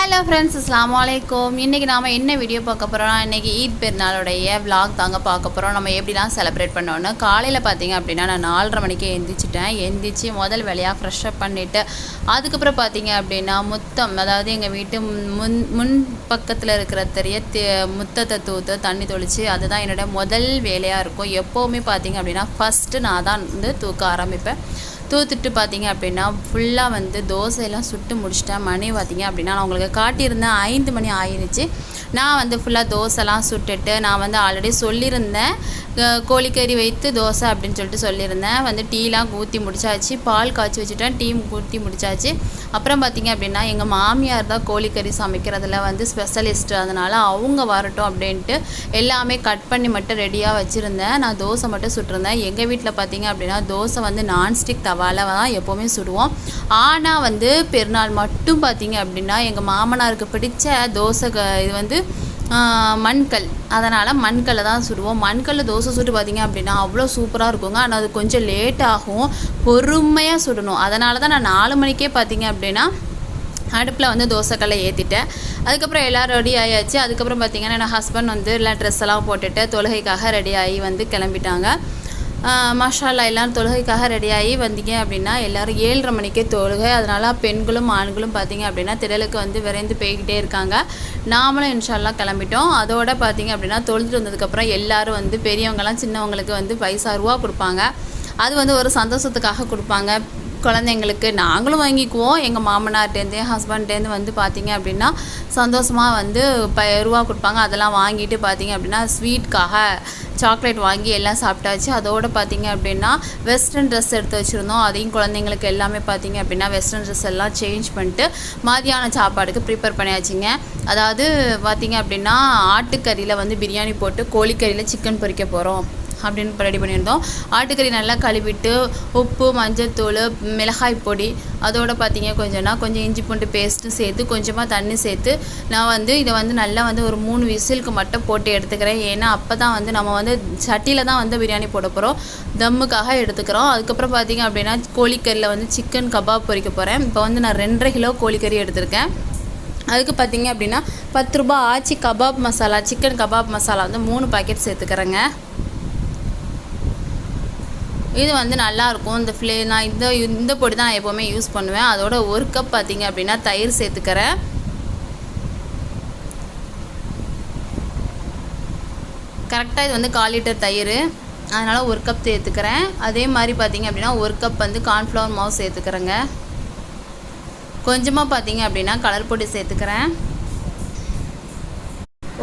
Hello friends அஸ்லாம் வலைக்கும் இன்றைக்கி நாம் என்ன வீடியோ பார்க்க போகிறோம்னா இன்றைக்கி ஈத் பெருநாளுடைய vlog தாங்க பார்க்க போகிறோம் நம்ம எப்படிலாம் செலிப்ரேட் பண்ணோன்னு காலையில் பார்த்தீங்க அப்படின்னா நான் நாலரை மணிக்கு எந்திரிச்சிட்டேன். எந்திரிச்சு முதல் வேலையாக ஃப்ரெஷ்ஷப் பண்ணிவிட்டு அதுக்கப்புறம் பார்த்தீங்க அப்படின்னா முத்தம் அதாவது எங்கள் வீட்டு முன் முன் பக்கத்தில் இருக்கிற தெரிய தே- முத்தத்தை தூத்து தண்ணி தொளித்து அதுதான் என்னோட முதல் வேலையாக இருக்கும். எப்போவுமே பார்த்தீங்க அப்படின்னா ஃபஸ்ட்டு நான் தான் வந்து தூக்க ஆரம்பிப்பேன். தூத்துட்டு பார்த்தீங்க அப்படின்னா ஃபுல்லாக வந்து தோசையெல்லாம் சுட்டு முடிச்சிட்டேன். மணி பார்த்தீங்க அப்படின்னா நான் உங்களுக்கு காட்டியிருந்தேன் ஐந்து மணி ஆயிருச்சு. நான் வந்து ஃபுல்லாக தோசைலாம் சுட்டுட்டு நான் வந்து ஆல்ரெடி சொல்லியிருந்தேன். கோழிக்கறி வைத்து தோசை அப்படின்னு சொல்லிட்டு சொல்லியிருந்தேன். வந்து டீலாம் ஊற்றி முடிச்சாச்சு. பால் காய்ச்சி வச்சுட்டேன். டீ ஊற்றி முடிச்சாச்சு. அப்புறம் பார்த்திங்க அப்படின்னா எங்கள் மாமியார் தான் கோழிக்கறி சமைக்கிறதுல வந்து ஸ்பெஷலிஸ்ட் அதனால் அவங்க வரட்டும் அப்படின்ட்டு எல்லாமே கட் பண்ணி மட்டும் ரெடியாக வச்சுருந்தேன். நான் தோசை மட்டும் சுட்டிருந்தேன். எங்கள் வீட்டில் பார்த்தீங்க அப்படின்னா தோசை வந்து நான்ஸ்டிக் தவால தான் எப்போவுமே சுடுவோம். ஆனால் வந்து பெருநாள் மட்டும் பார்த்தீங்க அப்படின்னா எங்கள் மாமனாருக்கு பிடிச்ச தோசை க- இது வந்து மண்கல். அதனால் மண்கல்லை தான் சுடுவோம். மண்கல்ல தோசை சுட்டு பார்த்தீங்க அப்படின்னா அவ்வளோ சூப்பராக இருக்குங்க. ஆனால் அது கொஞ்சம் லேட் ஆகும். பொறுமையாக சுடணும். அதனால தான் நான் நாலு மணிக்கே பார்த்தீங்க அப்படின்னா அடுப்பில் வந்து தோசைக்கல்லை ஏற்றிட்டேன் அதுக்கப்புறம் எல்லோரும் ரெடி ஆயாச்சு. அதுக்கப்புறம் பார்த்திங்கன்னா என்னோடய ஹஸ்பண்ட் வந்து எல்லாம் ட்ரெஸ் எல்லாம் போட்டுட்டு தொழுகைக்காக ரெடி ஆகி வந்து கிளம்பிட்டாங்க. மஷாலா எல்லாம் தொழுகைக்காக ரெடி ஆகி வந்தீங்க அப்படின்னா எல்லோரும் ஏழரை மணிக்கே தொழுகை. அதனால் பெண்களும் ஆண்களும் பார்த்தீங்க அப்படின்னா திடலுக்கு வந்து விரைந்து போய்கிட்டே இருக்காங்க. நாமளும் இன்ஷால்லாம் கிளம்பிட்டோம். அதோட பார்த்தீங்க அப்படின்னா தொழுதுட்டு வந்ததுக்கப்புறம் எல்லோரும் வந்து பெரியவங்கலாம் சின்னவங்களுக்கு வந்து பைசா ரூபா கொடுப்பாங்க. அது வந்து ஒரு சந்தோஷத்துக்காக கொடுப்பாங்க. குழந்தைங்களுக்கு நாங்களும் வாங்கிக்குவோம். எங்கள் மாமனார்ட்டேருந்து என் ஹஸ்பண்ட்லேருந்து வந்து பார்த்தீங்க அப்படின்னா சந்தோஷமாக வந்து ப ரூபா கொடுப்பாங்க. அதெல்லாம் வாங்கிட்டு பார்த்தீங்க அப்படின்னா ஸ்வீட்காக சாக்லேட் வாங்கி எல்லாம் சாப்பிட்டாச்சு. அதோடு பார்த்தீங்க அப்படின்னா வெஸ்டர்ன் ட்ரெஸ் எடுத்து வச்சுருந்தோம். அதையும் குழந்தைங்களுக்கு எல்லாமே பார்த்தீங்க அப்படின்னா வெஸ்டர்ன் ட்ரெஸ் எல்லாம் சேஞ்ச் பண்ணிட்டு மதியான சாப்பாடுக்கு ப்ரிப்பேர் பண்ணியாச்சுங்க. அதாவது பார்த்தீங்க அப்படின்னா ஆட்டுக்கறியில் வந்து பிரியாணி போட்டு கோழிக்கறியில் சிக்கன் பொரிக்க போகிறோம் அப்படின்னு ரெடி பண்ணியிருந்தோம். ஆட்டுக்கறி நல்லா கழுவிட்டு உப்பு மஞ்சத்தூள் மிளகாய் பொடி அதோட பார்த்தீங்க கொஞ்சம்னா கொஞ்சம் இஞ்சி பூண்டு பேஸ்ட்டும் சேர்த்து கொஞ்சமாக தண்ணி சேர்த்து நான் வந்து இதை வந்து நல்லா வந்து ஒரு மூணு விசிலுக்கு மட்டும் போட்டு எடுத்துக்கிறேன். ஏன்னா அப்போ தான் வந்து நம்ம வந்து சட்டியில் தான் வந்து பிரியாணி போட போகிறோம் தம்முக்காக எடுத்துக்கிறோம். அதுக்கப்புறம் பார்த்தீங்க அப்படின்னா கோழிக்கறியில் வந்து சிக்கன் கபாப் பொரிக்க போகிறேன் இப்போ வந்து நான் ரெண்டரை கிலோ கோழிக்கறி எடுத்திருக்கேன். அதுக்கு பார்த்தீங்க அப்படின்னா பத்து ரூபாய் Aachi kebab masala chicken kebab masala வந்து மூணு பாக்கெட் சேர்த்துக்கிறேங்க. இது வந்து நல்லாயிருக்கும் இந்த ஃப்ளே நான் இந்த இந்த பொடி தான் நான் எப்போவுமே யூஸ் பண்ணுவேன். அதோட ஒரு கப் பார்த்தீங்க அப்படின்னா தயிர் சேர்த்துக்கிறேன். கரெக்டாக இது வந்து கால் லிட்டர் தயிர். அதனால் ஒரு கப் சேர்த்துக்கிறேன். அதே மாதிரி பார்த்தீங்க அப்படின்னா ஒரு கப் வந்து கார்ன்ஃப்ளவர் மாவு சேர்த்துக்கிறேங்க. கொஞ்சமாக பார்த்தீங்க அப்படின்னா கலர் பொடி சேர்த்துக்கிறேன்.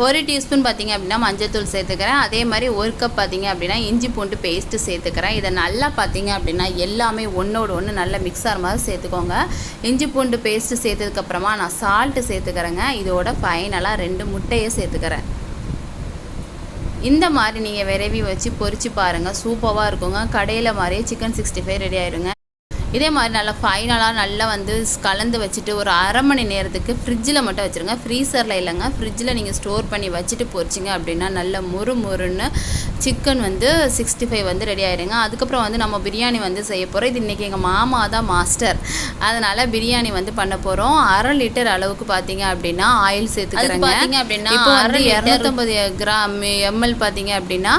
ஒரு டீஸ்பூன் பார்த்தீங்க அப்படின்னா மஞ்சத்தூள் சேர்த்துக்கிறேன். அதே மாதிரி ஒரு கப் பார்த்தீங்க அப்படின்னா இஞ்சி பூண்டு பேஸ்ட்டு சேர்த்துக்கிறேன். இதை நல்லா பார்த்தீங்க அப்படின்னா எல்லாமே ஒன்றோடு ஒன்று நல்லா மிக்ஸ் ஆகிற மாதிரி சேர்த்துக்கோங்க. இஞ்சி பூண்டு பேஸ்ட்டு சேர்த்ததுக்கப்புறமா நான் சால்ட்டு சேர்த்துக்கிறேங்க. இதோட ஃபைனலாக ரெண்டு முட்டையை சேர்த்துக்கிறேன். இந்த மாதிரி நீங்கள் விரைவி வச்சு பொறிச்சு பாருங்கள் சூப்பராக இருக்குங்க. கடையில் மாதிரியே சிக்கன் சிக்ஸ்டி ஃபைவ் ரெடி ஆயிருங்க. இதே மாதிரி நல்லா ஃபைனலாக நல்லா வந்து கலந்து வச்சுட்டு ஒரு அரை மணி நேரத்துக்கு ஃப்ரிட்ஜில் மட்டும் வச்சுருங்க. ஃப்ரீசரில் இல்லைங்க. ஃப்ரிட்ஜில் நீங்கள் ஸ்டோர் பண்ணி வச்சுட்டு போச்சிங்க அப்படின்னா நல்ல முறு முறுன்னு சிக்கன் வந்து சிக்ஸ்டி ஃபைவ் வந்து ரெடி ஆயிருங்க. அதுக்கப்புறம் வந்து நம்ம பிரியாணி வந்து செய்ய போகிறோம் இது இன்றைக்கி எங்கள் மாமா தான் மாஸ்டர் அதனால் பிரியாணி வந்து பண்ண போகிறோம் அரை லிட்டர் அளவுக்கு பார்த்தீங்க அப்படின்னா ஆயில் சேர்த்துக்கிறேங்க. பார்த்தீங்க அப்படின்னா இப்போ வந்து இரநூத்தம்பது கிராம் எம்எல் பார்த்தீங்க அப்படின்னா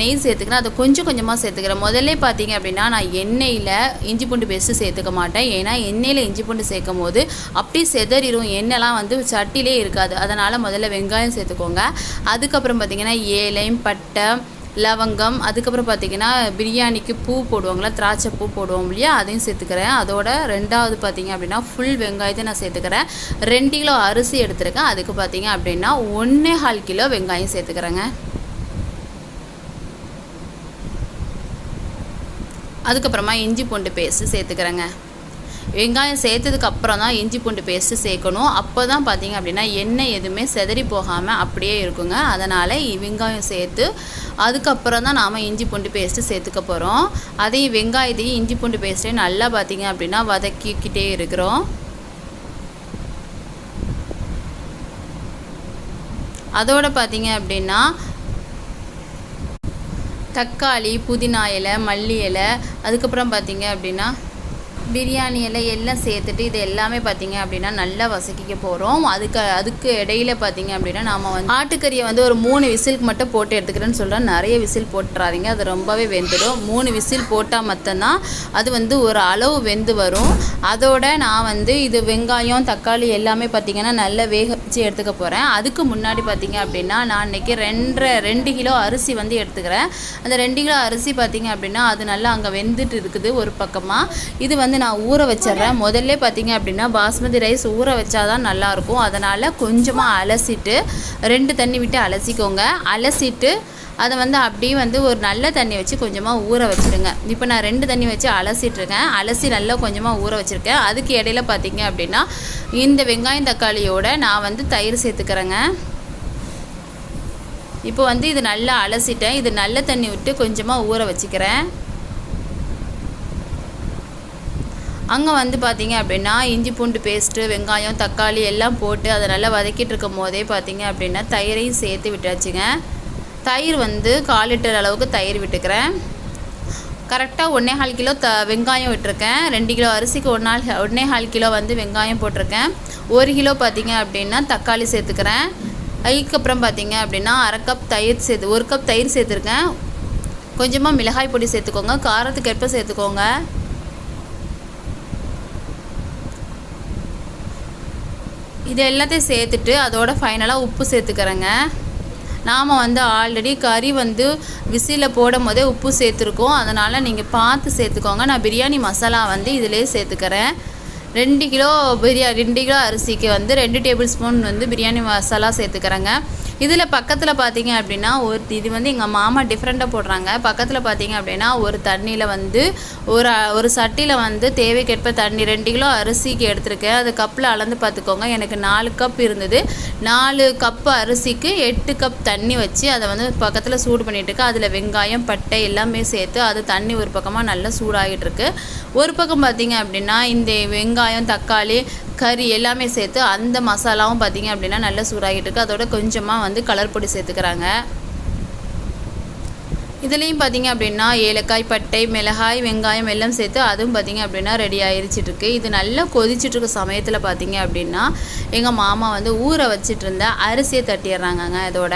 நெய் சேர்த்துக்கிறேன். அதை கொஞ்சம் கொஞ்சமாக சேர்த்துக்கிறேன். முதல்ல பார்த்தீங்க அப்படின்னா நான் எண்ணெயில் இஞ்சி பூண்டு பேஸ்ட்டு சேர்த்துக்க மாட்டேன். ஏன்னா எண்ணெயில் இஞ்சி பூண்டு சேர்க்கும் போது அப்படியே செதறிடும் எண்ணெய்லாம் வந்து சட்டிலே இருக்காது. அதனால் முதல்ல வெங்காயம் சேர்த்துக்கோங்க. அதுக்கப்புறம் பார்த்தீங்கன்னா ஏலையும் பட்டை லவங்கம் அதுக்கப்புறம் பார்த்தீங்கன்னா பிரியாணிக்கு பூ போடுவாங்களா திராட்சை பூ போடுவோம் இல்லையா? அதையும் சேர்த்துக்கிறேன். அதோட ரெண்டாவது பார்த்தீங்க அப்படின்னா ஃபுல் வெங்காயத்தை நான் சேர்த்துக்கிறேன். ரெண்டு கிலோ அரிசி எடுத்திருக்கேன். அதுக்கு பார்த்தீங்க அப்படின்னா ஒன்றே கால் கிலோ வெங்காயம் சேர்த்துக்கிறேங்க. அதுக்கப்புறமா இஞ்சி பூண்டு பேஸ்ட்டு சேர்த்துக்கிறேங்க. வெங்காயம் சேர்த்ததுக்கு அப்புறம் தான் இஞ்சி பூண்டு பேஸ்ட்டு சேர்க்கணும். அப்போ தான் பார்த்தீங்க அப்படின்னா எண்ணெய் எதுவுமே செதறி போகாமல் அப்படியே இருக்குங்க. அதனால் வெங்காயம் சேர்த்து அதுக்கப்புறம் தான் நாம் இஞ்சி பூண்டு பேஸ்ட்டு சேர்த்துக்க போகிறோம் அதையும் வெங்காயத்தையும் இஞ்சி பூண்டு பேஸ்ட்டையும் நல்லா பார்த்தீங்க அப்படின்னா வதக்கிக்கிட்டே இருக்கிறோம். அதோடு பார்த்தீங்க அப்படின்னா தக்காளி புதினா இலை மல்லி இலை அதுக்கப்புறம் பார்த்தீங்க அப்படின்னா பிரியாணி எல்லாம் எல்லாம் சேர்த்துட்டு இது எல்லாமே பார்த்தீங்க அப்படின்னா நல்லா வசக்கிக்க போகிறோம் அதுக்கு அதுக்கு இடையில பார்த்தீங்க அப்படின்னா நாம் வந்து ஆட்டுக்கறியை வந்து ஒரு மூணு விசிலுக்கு மட்டும் போட்டு எடுத்துக்கிறேன்னு சொல்கிறேன் நிறைய விசில் போட்டுறாதீங்க. அது ரொம்பவே வெந்துடும். மூணு விசில் போட்டால் மட்டும்தான் அது வந்து ஒரு அளவு வெந்து வரும். அதோட நான் வந்து இது வெங்காயம் தக்காளி எல்லாமே பார்த்தீங்கன்னா நல்லா வேக வச்சு எடுத்துக்க போகிறேன் அதுக்கு முன்னாடி பார்த்தீங்க அப்படின்னா நான் இன்றைக்கி ரெண்டரை ரெண்டு கிலோ அரிசி வந்து எடுத்துக்கிறேன். அந்த ரெண்டு கிலோ அரிசி பார்த்தீங்க அப்படின்னா அது நல்லா அங்கே வெந்துட்டு இருக்குது ஒரு பக்கமாக இது வந்து நான் ஊற வச்சிடுறேன். முதல்ல பார்த்தீங்க அப்படின்னா பாஸ்மதி ரைஸ் ஊற வச்சாதான் நல்லாயிருக்கும். அதனால் கொஞ்சமாக அலசிட்டு ரெண்டு தண்ணி விட்டு அலசிக்கோங்க. அலசிட்டு அதை வந்து அப்படியே வந்து ஒரு நல்ல தண்ணி வச்சு கொஞ்சமாக ஊற வச்சுருங்க இப்போ நான் ரெண்டு தண்ணி வச்சு அலசிட்டுருக்கேன். அலசி நல்லா கொஞ்சமாக ஊற வச்சுருக்கேன். அதுக்கு இடையில பார்த்தீங்க அப்படின்னா இந்த வெங்காயம் தக்காளியோட நான் வந்து தயிர் சேர்த்துக்கிறேங்க. இப்போ வந்து இது நல்லா அலசிட்டேன். இது நல்ல தண்ணி விட்டு கொஞ்சமாக ஊற வச்சுக்கிறேன். அங்கே வந்து பார்த்தீங்க அப்படின்னா இஞ்சி பூண்டு பேஸ்ட்டு வெங்காயம் தக்காளி எல்லாம் போட்டு அதை நல்லா வதக்கிட்டு இருக்கும் போதே பார்த்தீங்க அப்படின்னா தயிரையும் சேர்த்து விட்டாச்சுங்க. தயிர் வந்து கால் லிட்டர் அளவுக்கு தயிர் விட்டுக்கிறேன். கரெக்டாக ஒன்றே கால் கிலோ த வெங்காயம் விட்டுருக்கேன். ரெண்டு கிலோ அரிசிக்கு ஒன்றால் ஒன்றே கால் கிலோ வந்து வெங்காயம் போட்டிருக்கேன். ஒரு கிலோ பார்த்தீங்க அப்படின்னா தக்காளி சேர்த்துக்கிறேன். அதுக்கப்புறம் பார்த்தீங்க அப்படின்னா அரை கப் தயிர் சேர்த்து ஒரு கப் தயிர் சேர்த்துருக்கேன். கொஞ்சமாக மிளகாய் பொடி சேர்த்துக்கோங்க. காரத்துக்கு ஏற்ப சேர்த்துக்கோங்க. இது எல்லாத்தையும் சேர்த்துட்டு அதோட ஃபைனலாக உப்பு சேர்த்துக்கிறேங்க. நாம் வந்து ஆல்ரெடி கறி வந்து விசியில் போடும் போதே உப்பு சேர்த்துருக்கோம். அதனால் நீங்கள் பார்த்து சேர்த்துக்கோங்க. நான் பிரியாணி மசாலா வந்து இதிலே சேர்த்துக்கிறேன். ரெண்டு கிலோ பிரியா ரெண்டு கிலோ அரிசிக்கு வந்து ரெண்டு டேபிள் ஸ்பூன் வந்து பிரியாணி மசாலா சேர்த்துக்கிறேங்க. இதில் பக்கத்தில் பார்த்தீங்க அப்படின்னா ஒரு இது வந்து எங்கள் மாமா டிஃப்ரெண்ட்டாக போடுறாங்க. பக்கத்தில் பார்த்தீங்க அப்படின்னா ஒரு தண்ணியில் வந்து ஒரு ஒரு சட்டியில் வந்து தேவைக்கேற்ப தண்ணி ரெண்டு கிலோ அரிசிக்கு எடுத்திருக்கேன். அது கப்பில் அளந்து பார்த்துக்கோங்க எனக்கு நாலு கப் இருந்தது. நாலு கப் அரிசிக்கு எட்டு கப் தண்ணி வச்சு அதை வந்து பக்கத்தில் சூடு பண்ணிகிட்டு இருக்கு அதில் வெங்காயம் பட்டை எல்லாமே சேர்த்து அது தண்ணி ஒரு பக்கமாக நல்லா சூடாகிட்டு இருக்கு. ஒரு பக்கம் பார்த்தீங்க அப்படின்னா இந்த வெங்காயம் தக்காளி கறி எல்லாமே சேர்த்து அந்த மசாலாவும் பார்த்தீங்க அப்படின்னா நல்லா சூடாகிட்டு இருக்குது அதோட கொஞ்சமாக வந்து கலர் பொடி சேர்த்துக்கிறாங்க. இதுலேயும் பார்த்தீங்க அப்படின்னா ஏலக்காய் பட்டை மிளகாய் வெங்காயம் எல்லாம் சேர்த்து அதுவும் பார்த்தீங்க அப்படின்னா ரெடி ஆகிருச்சிட்டுருக்கு இது நல்லா கொதிச்சிட்டு இருக்க சமயத்தில் பார்த்தீங்க அப்படின்னா எங்கள் மாமா வந்து ஊற வச்சிட்டு இருந்த அரிசியை தட்டிடுறாங்கங்க இதோட.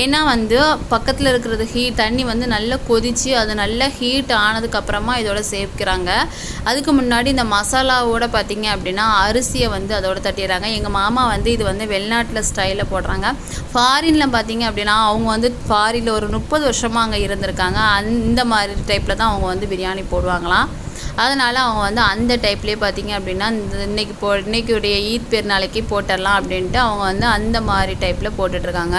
ஏன்னா வந்து பக்கத்தில் இருக்கிறது ஹீட் தண்ணி வந்து நல்லா கொதித்து அது நல்லா ஹீட் ஆனதுக்கப்புறமா இதோட சேர்க்கிறாங்க. அதுக்கு முன்னாடி இந்த மசாலாவோட பார்த்திங்க அப்படின்னா அரிசியை வந்து அதோட தட்டிடுறாங்க. எங்கள் மாமா வந்து இது வந்து வெளிநாட்டில் ஸ்டைலில் போடுறாங்க. ஃபாரினில் பார்த்தீங்க அப்படின்னா அவங்க வந்து ஃபாரினில் ஒரு முப்பது வருஷமாக அங்கே இருந்திருக்காங்க. அந்த மாதிரி டைப்பில் தான் அவங்க வந்து பிரியாணி போடுவாங்களாம். அதனால் அவங்க வந்து அந்த டைப்லேயே பார்த்தீங்க அப்படின்னா இந்த இன்றைக்கி போ இன்றைக்கியுடைய ஈத் பெருநாளைக்கு போட்டுடலாம் அப்படின்ட்டு அவங்க வந்து அந்த மாதிரி டைப்பில் போட்டுட்ருக்காங்க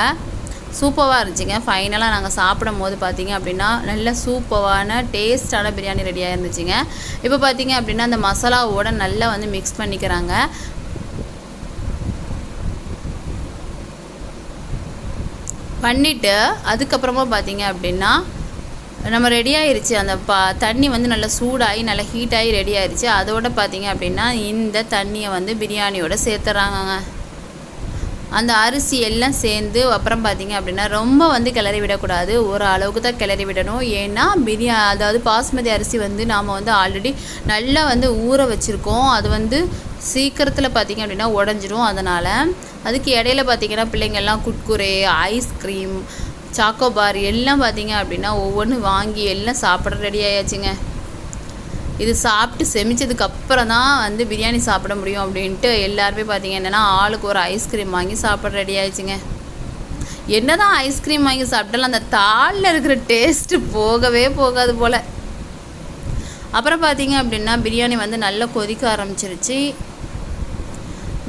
சூப்பராக இருந்துச்சுங்க. ஃபைனலாக நாங்கள் சாப்பிடும் போது பார்த்தீங்க அப்படின்னா நல்ல சூப்பரான டேஸ்டான பிரியாணி ரெடியாக இருந்துச்சுங்க இப்போ பார்த்தீங்க அப்படின்னா அந்த மசாலாவோட நல்லா வந்து மிக்ஸ் பண்ணிக்கிறாங்க. பண்ணிவிட்டு அதுக்கப்புறமா பார்த்தீங்க அப்படின்னா நம்ம ரெடி ஆயிருச்சு. அந்த பா தண்ணி வந்து நல்லா சூடாகி நல்லா ஹீட்டாகி ரெடி ஆயிடுச்சு அதோட பார்த்தீங்க அப்படின்னா இந்த தண்ணியை வந்து பிரியாணியோட சேர்த்துறாங்கங்க. அந்த அரிசி எல்லாம் சேர்ந்து அப்புறம் பார்த்தீங்க அப்படின்னா ரொம்ப வந்து கிளறி விடக்கூடாது. ஒரு அளவுக்கு தான் கிளறி விடணும். ஏன்னா பிரியா அதாவது பாஸ்மதி அரிசி வந்து நாம் வந்து ஆல்ரெடி நல்லா வந்து ஊற வச்சுருக்கோம். அது வந்து சீக்கிரத்தில் பார்த்தீங்க அப்படின்னா உடஞ்சிரும். அதனால் அதுக்கு இடையில பார்த்தீங்கன்னா பிள்ளைங்கள்லாம் குட்குரே ஐஸ்கிரீம் சாக்கோபார் எல்லாம் பார்த்தீங்க அப்படின்னா ஒவ்வொன்றும் வாங்கி எல்லாம் சாப்பிட ரெடி ஆயாச்சுங்க. இது சாப்பிட்டு செமிச்சதுக்கு அப்புறம் தான் வந்து பிரியாணி சாப்பிட முடியும் அப்படின்ட்டு எல்லாருமே பார்த்தீங்க என்னென்னா ஆளுக்கு ஒரு ஐஸ்கிரீம் வாங்கி சாப்பிட ரெடி ஆயிடுச்சுங்க. என்னதான் ஐஸ்கிரீம் வாங்கி சாப்பிட்டாலும் அந்த தாளில் இருக்கிற டேஸ்ட்டு போகவே போகாது போல். அப்புறம் பார்த்தீங்க அப்படின்னா பிரியாணி வந்து நல்லா கொதிக்க ஆரம்பிச்சிருச்சு.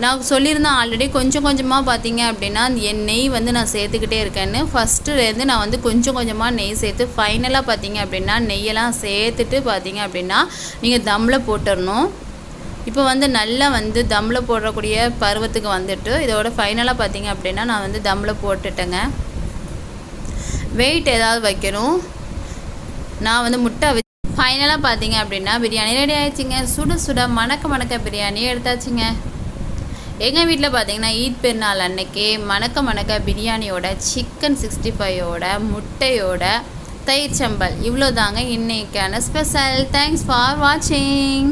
நான் சொல்லியிருந்தேன் ஆல்ரெடி கொஞ்சம் கொஞ்சமாக பார்த்தீங்க அப்படின்னா என் நெய் வந்து நான் சேர்த்துக்கிட்டே இருக்கேன்னு. ஃபஸ்ட்டுலேருந்து நான் வந்து கொஞ்சம் கொஞ்சமாக நெய் சேர்த்து ஃபைனலாக பார்த்தீங்க அப்படின்னா நெய்யெல்லாம் சேர்த்துட்டு பார்த்தீங்க அப்படின்னா நீங்கள் தம்மில் போட்டுடணும் இப்போ வந்து நல்லா வந்து தம்மில் போடக்கூடிய பருவத்துக்கு வந்துட்டு இதோட ஃபைனலாக பார்த்தீங்க அப்படின்னா நான் வந்து தம்மில் போட்டுட்டேங்க. வெயிட் ஏதாவது வைக்கணும். நான் வந்து முட்டை ஃபைனலாக பார்த்தீங்க அப்படின்னா பிரியாணி ரெடி ஆயிடுச்சுங்க. சுட சுட மணக்க மணக்க பிரியாணி எடுத்தாச்சுங்க. எங்கள் வீட்டில் பார்த்தீங்கன்னா ஈத் பெருநாள் அன்னைக்கு மணக்க மணக்க பிரியாணியோட சிக்கன் சிக்ஸ்டி ஃபைவோட முட்டையோட தயிர் சம்பல். இவ்வளோ தாங்க இன்னைக்கான ஸ்பெஷல் தேங்க்ஸ் ஃபார் வாட்சிங்